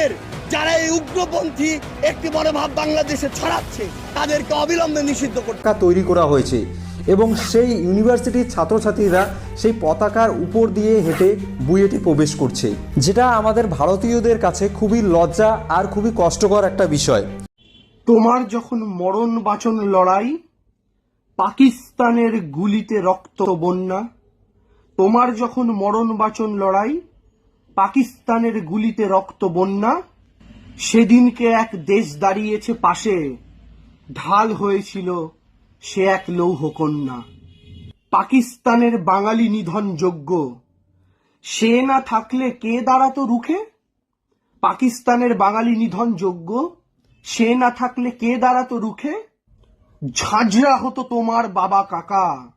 ধরনের যারা এই উগ্রপন্থী একটি মনোভাব বাংলাদেশে ছড়াচ্ছে তাদেরকে অবিলম্বে নিষিদ্ধ করতে তৈরি করা হয়েছে এবং সেই ইউনিভার্সিটির ছাত্রছাত্রীরা সেই পতাকার উপর দিয়ে হেঁটে বুয়েটে প্রবেশ করছে যেটা আমাদের ভারতীয়দের কাছে খুবই লজ্জা আর খুবই কষ্টকর একটা বিষয়। তোমার যখন মরণ বাচন লড়াই পাকিস্তানের গুলিতে রক্ত বন্যা তোমার যখন মরণ বাচন লড়াই পাকিস্তানের গুলিতে রক্ত বন্যা। সেদিনকে এক দেশ দাঁড়িয়েছে পাশে। ঢাল হয়েছিল সে এক লৌহ কন্যা। পাকিস্তানের বাঙালি নিধন যোগ্য সে না থাকলে কে দাঁড়াতো রুখে? পাকিস্তানের বাঙালি নিধন যোগ্য সে না থাকলে কে দাঁড়াতো রুখে? ঝাঁঝরা হতো তোমার বাবা কাকা।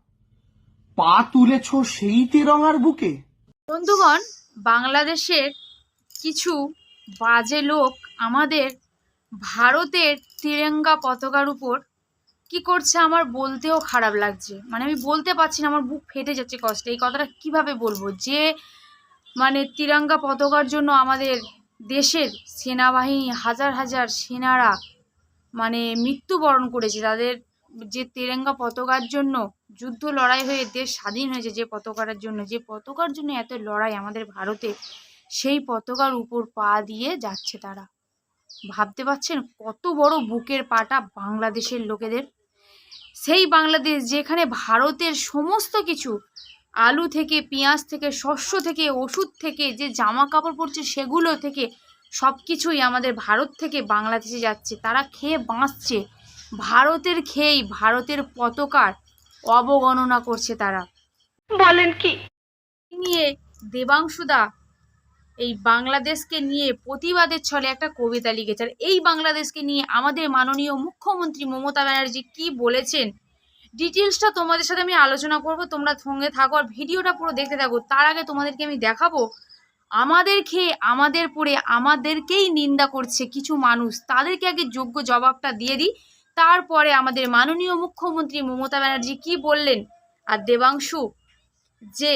পা তুলেছ সেই তেরঙার বুকে। বন্ধুগণ বাংলাদেশের কিছু বাজে লোক আমাদের ভারতের তিরঙ্গা পতাকার উপর কি করছে আমার বলতেও খারাপ লাগছে। মানে আমি বলতে পারছি না, আমার বুক ফেটে যাচ্ছে কষ্টে। এই কথাটা কীভাবে বলব? যে মানে তিরঙ্গা পতাকার জন্য আমাদের দেশের সেনাবাহিনী হাজার হাজার সেনারা মানে মৃত্যুবরণ করেছে। তাদের যে তিরঙ্গা পতাকার জন্য যুদ্ধ লড়াই হয়ে দেশ স্বাধীন হয়েছে, যে পতাকার জন্য, যে পতাকার জন্য এত লড়াই আমাদের ভারতে, সেই পতাকার উপর পা দিয়ে যাচ্ছে তারা। ভাবতে পারছেন কত বড় বুকের পাটা বাংলাদেশের লোকেদের? সেই বাংলাদেশ যেখানে ভারতের সমস্ত কিছু, আলু থেকে, পেঁয়াজ থেকে, শস্য থেকে, ওষুধ থেকে, যে জামা কাপড় পরছে সেগুলো থেকে সব কিছুই আমাদের ভারত থেকে বাংলাদেশে যাচ্ছে। তারা খেয়ে বাঁচছে। ভারতের খেয়েই ভারতের পতাকার অবগণনা করছে তারা। বলেন কি? নিয়ে দেবাংশুদা এই বাংলাদেশকে নিয়ে প্রতিবাদের ছলে একটা কবিতা লিখেছেন। এই বাংলাদেশকে নিয়ে আমাদের মাননীয় মুখ্যমন্ত্রী মমতা ব্যানার্জি কি বলেছেন? ডিটেলসটা তোমাদের সাথে আমি আলোচনা করব তোমরা সঙ্গে থাকো আর ভিডিওটা পুরো দেখতে থাকো। তার আগে তোমাদেরকে আমি দেখাবো আমাদের খেয়ে আমাদের পড়ে আমাদেরকেই নিন্দা করছে কিছু মানুষ। তাদেরকে আগে যোগ্য জবাবটা দিয়ে দিই। তারপরে আমাদের মাননীয় মুখ্যমন্ত্রী মমতা ব্যানার্জি কি বললেন? আর দেবাংশু যে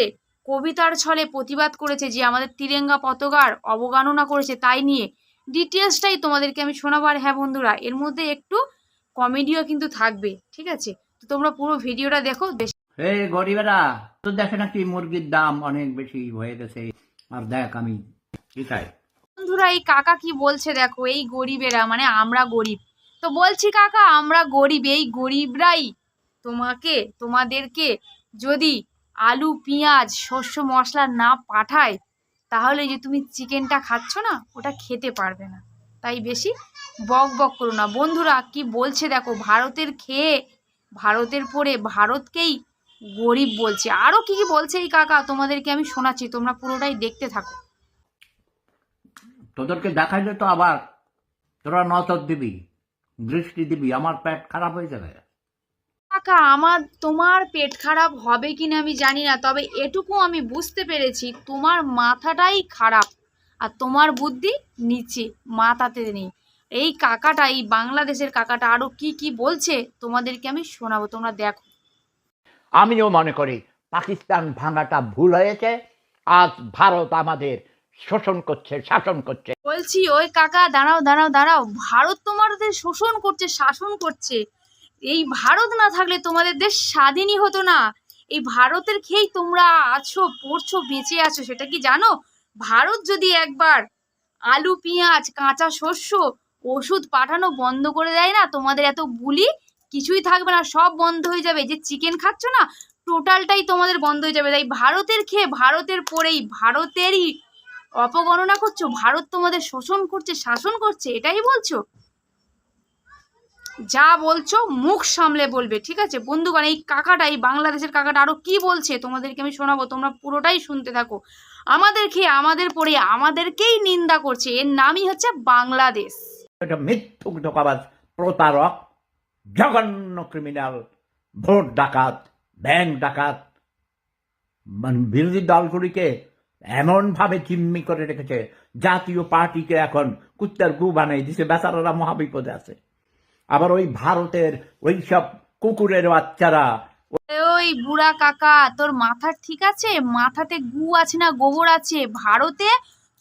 কবিতার ছলে প্রতিবাদ করেছে যে আমাদের তিরেঙ্গা পতাকার অবগাননা করেছে তাই নিয়ে ডিটেলসটাই তোমাদেরকে আমি শোনাবো। আর হ্যাঁ বন্ধুরা এর মধ্যে একটু কমেডিও কিন্তু থাকবে ঠিক আছে? তো তোমরা পুরো ভিডিওটা দেখো হে গরিবেরা তো দেখে নাকি মুরগির দাম অনেক বেশি হয়ে গেছে। আর দেখ আমি বন্ধুরা এই কাকা কি বলছে দেখো এই গরিবেরা মানে আমরা গরিব। তো বলছি কাকা, আমরা গরিব, এই গরিবরাই তোমাকে, তোমাদেরকে যদি আলু, পেঁয়াজ, শস্য, মশলা না পাঠায়, তাহলে যে তুমি চিকেনটা খাচ্ছ না, ওটা খেতে পারবে না। তাই বেশি বক বক করো না। বন্ধুরা, কি বলছে দেখো, ভারতের খেয়ে, ভারতের পরে ভারতকেই গরিব বলছে। আরও কি কি বলছে এই কাকা, তোমাদেরকে আমি শোনাচ্ছি, তোমরা পুরোটাই দেখতে থাকো। তোদেরকে দেখাইলে তো আবার, তোরা নজর দিবি। দৃষ্টি দিবি আমার পেট খারাপ হয়ে যাবে। কাকা আমার তোমার পেট খারাপ হবে কিনা আমি জানি না তবে এটুকু আমি বুঝতে পেরেছি তোমার মাথাটাই খারাপ আর তোমার বুদ্ধি নিচে মাথাতে নেই। এই কাকাটা এই বাংলাদেশের কাকাটা আরও কি কি বলছে তোমাদেরকে আমি শোনাবো তোমরা দেখো। আমিও মনে করি পাকিস্তান ভাঙাটা ভুল হয়েছে আজ ভারত আমাদের শোষণ করছে শাসন করছে। বলছি, ওই কাকা, দাঁড়াও দাঁড়াও দাঁড়াও। ভারত তোমাদের শোষণ করছে, শাসন করছে। এই ভারত না থাকলে তোমাদের দেশ স্বাধীনই হতো না। এই ভারতের খেয়েই তোমরা আছো, পড়ছো, বেঁচে আছো, সেটা কি জানো? ভারত যদি একবার আলু, পেঁয়াজ, কাঁচা শস্য, ওষুধ পাঠানো বন্ধ করে দেয় না, তোমাদের এত বুলি কিছুই থাকবে না, সব বন্ধ হয়ে যাবে। যে চিকেন খাচ্ছ না, টোটালটাই তোমাদের বন্ধ হয়ে যাবে। তাই ভারতের খেয়ে ভারতের পরেই, ভারতেরই অপগণনা করছ, ভারত তোমাদের শোষণ করছে, শাসন করছে, এটাই বলছো? যা বলছো মুখ সামলে বলবে, ঠিক আছে? বন্ধুগণ, এই কাকাটা, এই বাংলাদেশের কাকাটা আরও কি বলছে তোমাদেরকে আমি শোনাবো, তোমরা পুরোটাই শুনতে থাকো। আমাদের খেয়ে আমাদের পড়ে আমাদেরকেই নিন্দা করছে, এর নামই হচ্ছে বাংলাদেশ। মিথ্যুক ধোকাবাজ প্রতারক, জঘন্য ক্রিমিনাল ভোট ডাকাত ব্যাংক ডাকাত মানে বিরোধী দলগুলিকে এমনভাবে জিম্মি করে রেখেছে, জাতীয় পার্টিকে এখন কুত্তার গু বানাই দিছে, বেচারারা মহাবিপদে আছে। আবার ওই ভারতের ওই সব কুকুরের বাচ্চারা, ওই বুড়া কাকা, তোর মাথা ঠিক আছে? মাথাতে গু আছে না গোবর আছে? ভারতে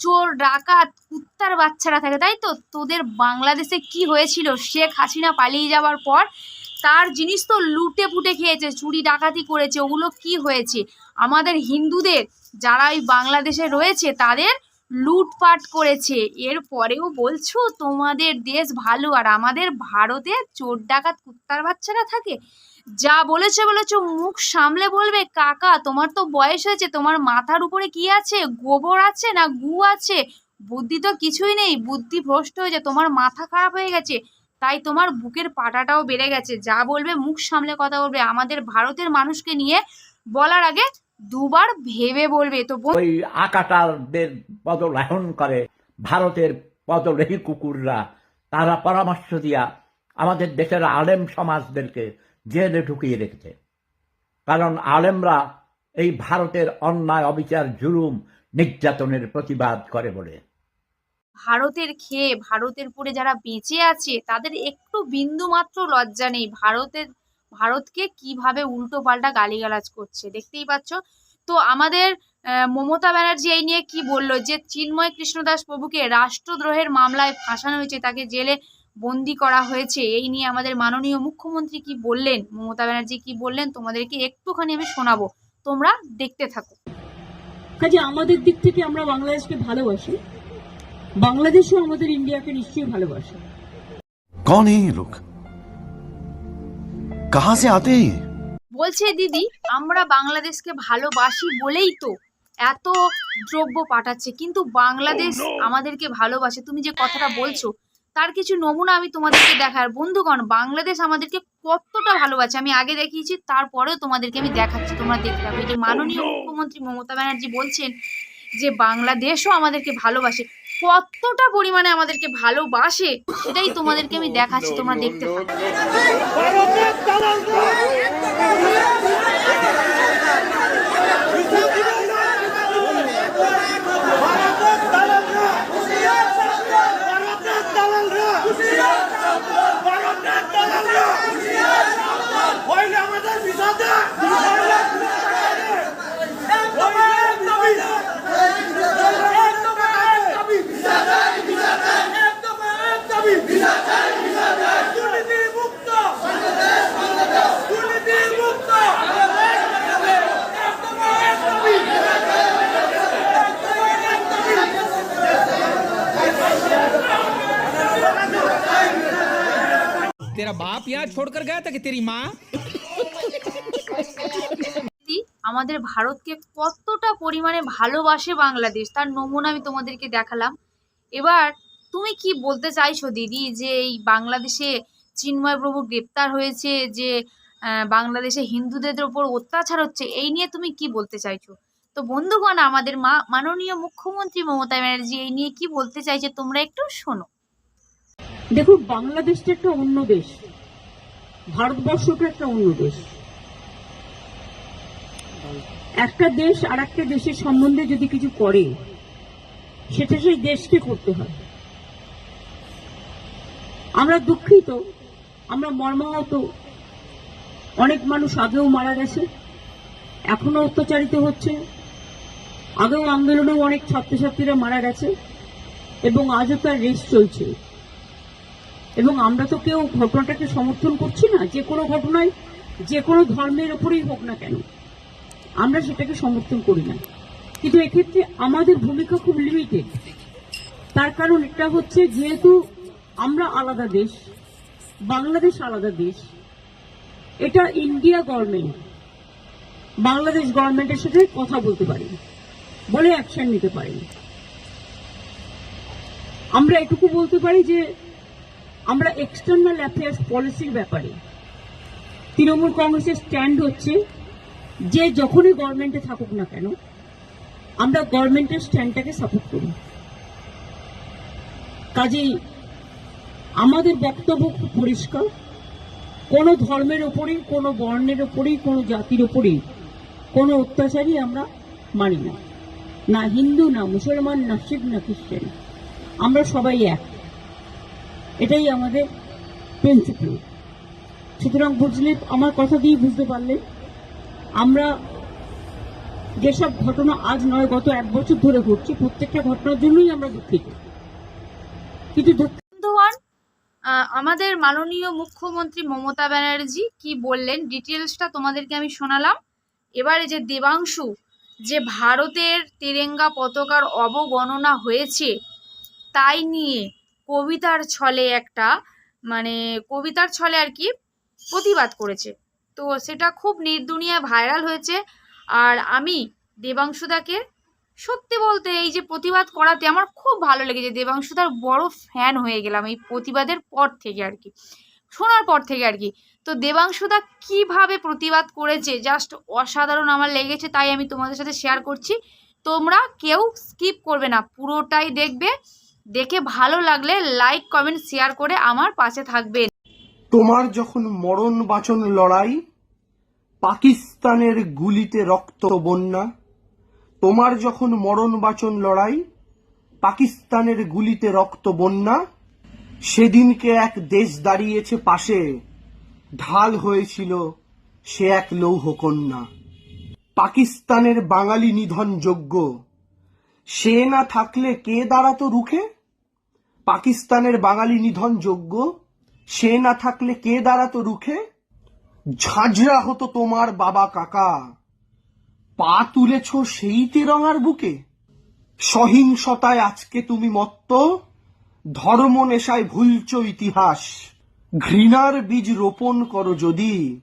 চোর, ডাকাত, কুত্তার বাচ্চারা থাকে, তাই তো? তোদের বাংলাদেশে কি হয়েছিল? শেখ হাসিনা পালিয়ে যাওয়ার পর তার জিনিস তো লুটে পুটে খেয়েছে, চুরি ডাকাতি করেছে, ওগুলো কি হয়েছে? আমাদের হিন্দুদের যারা ওই বাংলাদেশে রয়েছে, তাদের লুটপাট করেছে। এরপরেও বলছো, তোমাদের দেশ ভালো আর আমাদের ভারতে চোর ডাকাত, কুত্তার বাচ্চারা থাকে? যা বলেছে, বলেছ, মুখ সামলে বলবে, কাকা, তোমার তো বয়স হয়েছে, তোমার মাথার উপরে কি আছে? গোবর আছে না গু আছে? বুদ্ধি তো কিছুই নেই, বুদ্ধি ভ্রষ্ট হয়েছে তোমার মাথা খারাপ হয়ে গেছে। তাই তোমার বুকের পাটাটাও বেড়ে গেছে। যা বলবে, মুখ সামলে কথা বলবে। আমাদের ভারতের মানুষকে নিয়ে বলার আগে দুবার ভেবে বলবে। তো ওই আকাটারদের পদলাহন করে ভারতের পদলেহী কুকুররা, তারা পরামর্শ দিয়া আমাদের দেশের আলেম সমাজদেরকে জেলে ঢুকিয়ে রেখেছে। কারণ আলেমরা এই ভারতের অন্যায় অবিচার, জুলুম, নির্যাতনের প্রতিবাদ করে বলে। ভারতের খেয়ে, ভারতের পরে যারা বেঁচে আছে, তাদের একটু বিন্দু মাত্র লজ্জা নেই। ভারতের, ভারতকে কীভাবে উল্টো পাল্টা গালিগালাজ করছে, দেখতেই পাচ্ছ? তো আমাদের মমতা ব্যানার্জি এই নিয়ে কি বলল? যে চিন্ময় কৃষ্ণদাস প্রভুকে রাষ্ট্রদ্রোহের মামলায় ফাঁসানো হয়েছে, তাকে জেলে বন্দি করা হয়েছে, এই নিয়ে আমাদের মাননীয় মুখ্যমন্ত্রী কি বললেন? মমতা ব্যানার্জি কি বললেন? তোমাদেরকে একটুখানি আমি শোনাবো। তোমরা দেখতে থাকো। কাজে আমাদের দিক থেকে আমরা বাংলাদেশকে ভালোবাসি। বাংলাদেশও আমাদের ইন্ডিয়াকে নিশ্চয়ই ভালোবাসে कौन है ये लोग कहां से आते हैं ये বলছে দিদি আমরা বাংলাদেশকে ভালোবাসি বলেই তো এত দ্রব্য পাঠাচ্ছে কিন্তু বাংলাদেশ আমাদেরকে ভালোবাসে তুমি যে কথাটা বলছো তার কিছু নমুনা আমি তোমাদেরকে দেখার বন্ধুগণ বাংলাদেশ আমাদেরকে কতটা ভালোবাসে আমি আগে দেখিয়েছি তারপরেও তোমাদেরকে আমি দেখাচ্ছি তোমরা দেখতে পাবে যে মাননীয় মুখ্যমন্ত্রী মমতা ব্যানার্জি বলছেন যে বাংলাদেশও আমাদেরকে ভালোবাসে কতটা পরিমাণে আমাদেরকে ভালোবাসে সেটাই তোমাদেরকে আমি দেখাচ্ছি তোমরা দেখতে থাকো। तेरा बाप यहाँ छोड़कर गया था कि तेरी माँ সত্যি আমাদের ভারতকে কতটা পরিমাণে ভালোবাসে বাংলাদেশ তার নমুনা আমি তোমাদেরকে দেখালাম এবার তুমি কি বলতে চাইছো দিদি যে এই বাংলাদেশে চিন্ময় প্রভু গ্রেপ্তার হয়েছে যে আহ, বাংলাদেশে হিন্দুদের ওপর অত্যাচার হচ্ছে এই নিয়ে তুমি কি বলতে চাইছো তো বন্ধুগণ আমাদের মা মাননীয় মুখ্যমন্ত্রী মমতা ব্যানার্জি এই নিয়ে কি বলতে চাইছে তোমরা একটু শোনো দেখুন, বাংলাদেশটা একটা অন্য দেশ। ভারতবর্ষটা একটা অন্য দেশ। একটা দেশ আর একটা দেশের সম্বন্ধে যদি কিছু করে, সেটা সেই দেশকে করতে হয়। আমরা দুঃখিত, আমরা মর্মাহত। অনেক মানুষ আগেও মারা গেছে, এখনও অত্যাচারিত হচ্ছে। আগেও আন্দোলনেও অনেক ছাত্রছাত্রীরা মারা গেছে, এবং আজও তার রেস চলছে। এবং আমরা তো কেউ ঘটনাটাকে সমর্থন করছি না, যে কোনো ঘটনায়, যে কোনো ধর্মের ওপরেই হোক না কেন। আমরা সেটাকে সমর্থন করি না। কিন্তু এক্ষেত্রে আমাদের ভূমিকা খুব লিমিটেড তার কারণ এটা হচ্ছে, যেহেতু আমরা আলাদা দেশ, বাংলাদেশ আলাদা দেশ, এটা ইন্ডিয়া গভর্নমেন্ট, বাংলাদেশ গভর্নমেন্টের সাথে কথা বলতে পারি, বলে অ্যাকশন নিতে পারি। আমরা এটুকু বলতে পারি যে আমরা এক্সটার্নাল অ্যাফেয়ার্স পলিসির ব্যাপারে, তৃণমূল কংগ্রেসের স্ট্যান্ড হচ্ছে যে যখনই গভর্নমেন্টে থাকুক না কেন, আমরা গভর্নমেন্টের স্ট্যান্ডটাকে সাপোর্ট করি। কাজেই আমাদের বক্তব্য খুব পরিষ্কার, কোনো ধর্মের ওপরেই, কোনো বর্ণের ওপরেই, কোনো জাতির ওপরেই কোনো অত্যাচারই আমরা মানি না। না হিন্দু, না মুসলমান, না শিখ, না খ্রিস্টান, আমরা সবাই এক। এটাই আমাদের প্রিন্সিপাল সুতরাং বুঝলে আমার কথা দিয়ে বুঝতে পারলে। আমরা যেসব ঘটনা আজ নয়, গত এক বছর ধরে ঘটছে, প্রত্যেকটা ঘটনার জন্যই আমরা দুঃখিত। কিন্তু আমাদের মাননীয় মুখ্যমন্ত্রী মমতা ব্যানার্জি কি বললেন? ডিটেলসটা তোমাদেরকে আমি শোনালাম। এবারে যে দেবাংশু, যে ভারতের তিরেঙ্গা পতাকার অবগণনা হয়েছে, তাই নিয়ে কবিতার ছলে একটা মানে কবিতার ছলে আর কি প্রতিবাদ করেছে। তো সেটা খুব নির্দুনিয়ায় ভাইরাল হয়েছে। আর আমি দেবাংশুদাকে সত্যি বলতে এই যে প্রতিবাদ করাতে আমার খুব ভালো লেগেছে দেবাংশুদার বড় ফ্যান হয়ে গেলাম এই প্রতিবাদের পর থেকে আর কি। শোনার পর থেকে আর কি। তো দেবাংশুদা কীভাবে প্রতিবাদ করেছে জাস্ট অসাধারণ আমার লেগেছে তাই আমি তোমাদের সাথে শেয়ার করছি। তোমরা কেউ স্কিপ করবে না, পুরোটাই দেখবে। দেখে ভালো লাগলে লাইক, কমেন্ট, শেয়ার করে আমার পাশে থাকবেন। তোমার যখন মরণ বাচন লড়াই, পাকিস্তানের গুলিতে রক্ত বন্যা, তোমার যখন মরণ বাচন লড়াই, পাকিস্তানের গুলিতে রক্ত বন্যা, সেদিনকে এক দেশ দাঁড়িয়েছে পাশে, ঢাল হয়েছিল সে এক লৌহ কন্যা। পাকিস্তানের বাঙালি নিধন যোগ্য সে না থাকলে কে দাঁড়াতো রুখে? পাকিস্তানের বাঙালি নিধন যোগ্য? সে না থাকলে কে দাঁড়াতো রুখে? ঝাঁঝরা হতো তোমার বাবা কাকা। পা তুলেছ সেই তেরঙার বুকে? সহিংসতায় আজকে তুমি মত্ত? ধর্ম নেশায় ভুলছ ইতিহাস। ঘৃণার বীজ রোপণ করো যদি।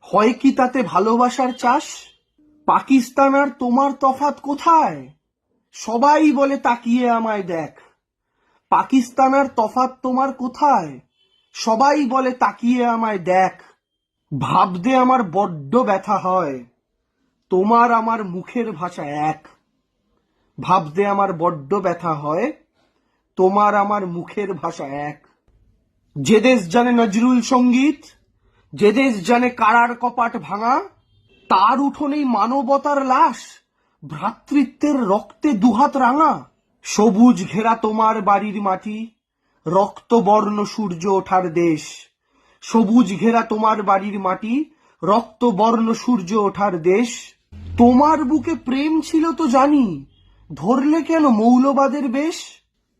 হয় কি তাতে ভালোবাসার চাষ? পাকিস্তান আর তোমার তফাত কোথায়? সবাই বলে তাকিয়ে আমায় দেখ। পাকিস্তান আর তফাত তোমার কোথায়? সবাই বলে, তাকিয়ে আমায় দেখ। ভাবতে আমার বড্ড ব্যথা হয়। তোমার আমার মুখের ভাষা এক। ভাবতে আমার বড্ড ব্যথা হয়। তোমার আমার মুখের ভাষা এক। যে দেশ জানে নজরুল সংগীত, যে দেশ জানে কারার কপাট ভাঙা, তার উঠোনেই মানবতার লাশ, ভ্রাতৃত্বের রক্তে দুহাত রাঙা। সবুজ ঘেরা তোমার বাড়ির মাটি রক্তবর্ণ সূর্য ওঠার দেশ। সবুজ ঘেরা তোমার বাড়ির মাটি রক্তবর্ণ সূর্য ওঠার দেশ। তোমার বুকে প্রেম ছিল তো জানি, ধরলে কেন মৌলবাদের বেশ?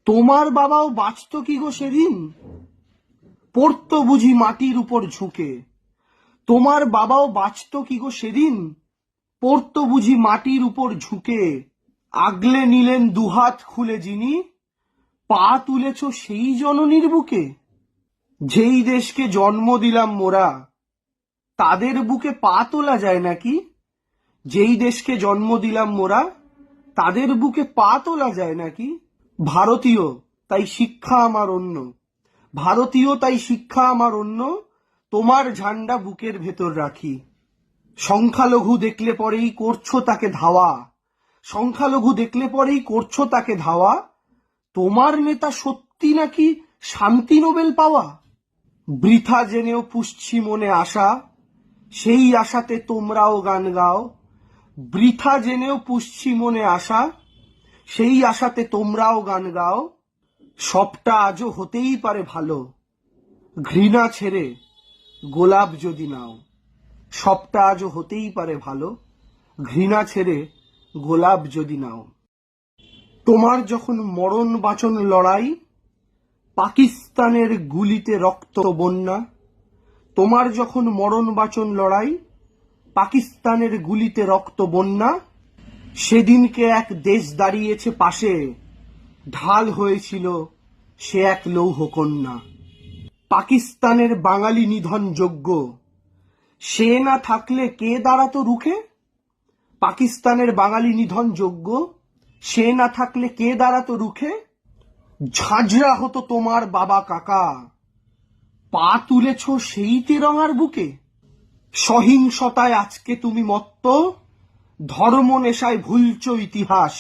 তোমার বাবাও বাঁচত কি গো সেদিন? পড়ত বুঝি মাটির উপর ঝুঁকে। তোমার বাবাও বাঁচত কি গো সেদিন? পড়তো বুঝি মাটির উপর ঝুঁকে। আগলে নিলেন দুহাত খুলে যিনি, পা তুলেছ সেই জননীর বুকে। যেই দেশকে জন্ম দিলাম মোরা, তাদের বুকে পা তোলা যায় নাকি? যেই দেশকে জন্ম দিলাম মোরা, তাদের বুকে পা তোলা যায় নাকি? ভারতীয়, তাই শিক্ষা আমার অন্য। ভারতীয়, তাই শিক্ষা আমার অন্য। তোমার ঝান্ডা বুকের ভেতর রাখি। সংখ্যালঘু দেখলে পরেই করছ তাকে ধাওয়া। সংখ্যালঘু দেখলে পরেই করছ তাকে ধাওয়া। তোমার নেতা সত্যি নাকি শান্তি নোবেল পাওয়া? বৃথা জেনেও পুষছি মনে আশা, সেই আশাতে তোমরাও গান গাও। বৃথা জেনেও পুষছি মনে আশা, সেই আশাতে তোমরাও গান গাও। সবটা আজও হতেই পারে ভালো, ঘৃণা ছেড়ে গোলাপ যদি নাও। সবটা আজও হতেই পারে ভালো, ঘৃণা ছেড়ে গোলাপ যদি নাও। তোমার যখন মরণ বাচন লড়াই, পাকিস্তানের গুলিতে রক্ত বন্যা, তোমার যখন মরণ বাচন লড়াই, পাকিস্তানের গুলিতে রক্ত বন্যা, সেদিনকে এক দেশ দাঁড়িয়েছে পাশে, ঢাল হয়েছিল সে এক লৌহ কন্যা। পাকিস্তানের বাঙালি নিধন যোগ্য সে না থাকলে কে দাঁড়াতো রুখে? পাকিস্তানের বাঙালি নিধন যোগ্য? সে না থাকলে কে দাঁড়াতো রুখে? ঝাঁঝরা হতো তোমার বাবা কাকা। পা তুলেছ সেই তেরঙার বুকে? সহিংসতায় আজকে তুমি মত্ত? ধর্ম নেশায় ভুলছ ইতিহাস।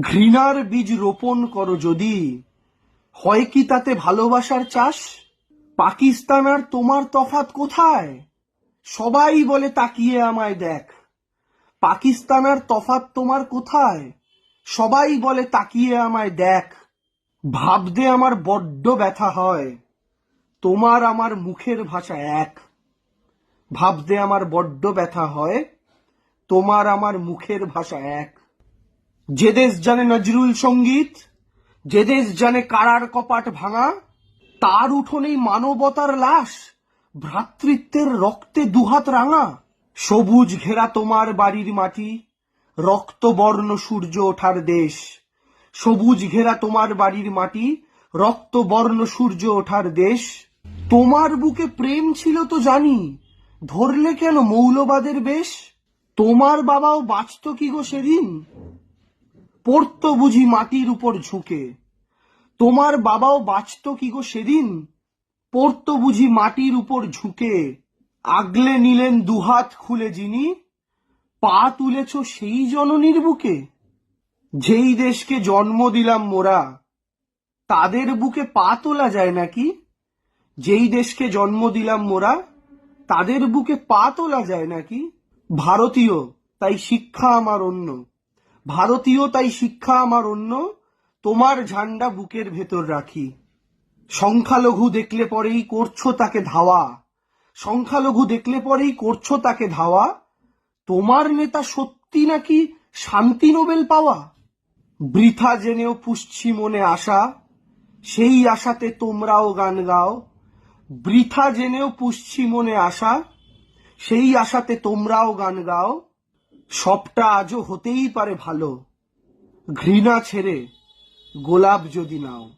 ঘৃণার বীজ রোপণ করো যদি। হয় কি তাতে ভালোবাসার চাষ? পাকিস্তান আর তোমার তফাত কোথায়? সবাই বলে তাকিয়ে আমায় দেখ। পাকিস্তান আর তফাত তোমার কোথায়? সবাই বলে, তাকিয়ে আমায় দেখ। ভাবতে আমার বড্ড ব্যথা হয়। তোমার আমার মুখের ভাষা এক। ভাবতে আমার বড্ড ব্যথা হয়। তোমার আমার মুখের ভাষা এক। যে দেশ জানে নজরুল সংগীত, যে দেশ জানে কারার কপাট ভাঙা, তার উঠোনেই মানবতার লাশ, ভ্রাতৃত্বের রক্তে দুহাত রাঙা। সবুজ ঘেরা তোমার বাড়ির মাটি, রক্তবর্ণ সূর্য ওঠার দেশ। সবুজ ঘেরা তোমার বাড়ির মাটি, রক্তবর্ণ সূর্য ওঠার দেশ। তোমার বুকে প্রেম ছিল তো জানি, ধরলে কেন মৌলবাদের বেশ? তোমার বাবাও বাঁচত কি গো সেদিন? পড়ত বুঝি মাটির উপর ঝুঁকে। তোমার বাবাও বাঁচত কি গো সেদিন? পড়ত বুঝি মাটির উপর ঝুঁকে। আগলে নিলেন দুহাত খুলে যিনি, পা তুলেছ সেই জননীর বুকে। যেই দেশকে জন্ম দিলাম মোরা, তাদের বুকে পা তোলা যায় নাকি? যেই দেশকে জন্ম দিলাম মোরা, তাদের বুকে পা তোলা যায় নাকি? ভারতীয়, তাই শিক্ষা আমার অন্য। ভারতীয়, তাই শিক্ষা আমার অন্য। তোমার ঝান্ডা বুকের ভেতর রাখি। সংখ্যালঘু দেখলে পরেই করছ তাকে ধাওয়া। সংখ্যালঘু দেখলে পরেই করছ তাকে ধাওয়া? তোমার নেতা সত্যি নাকি শান্তি নোবেল পাওয়া? বৃথা জেনেও পুষছি মনে আশা, সেই আশাতে তোমরাও গান গাও। বৃথা জেনেও পুষছি মনে আশা, সেই আশাতে তোমরাও গান গাও। সবটা আজও হতেই পারে ভালো। ঘৃণা ছেড়ে গোলাপ যদি নাও।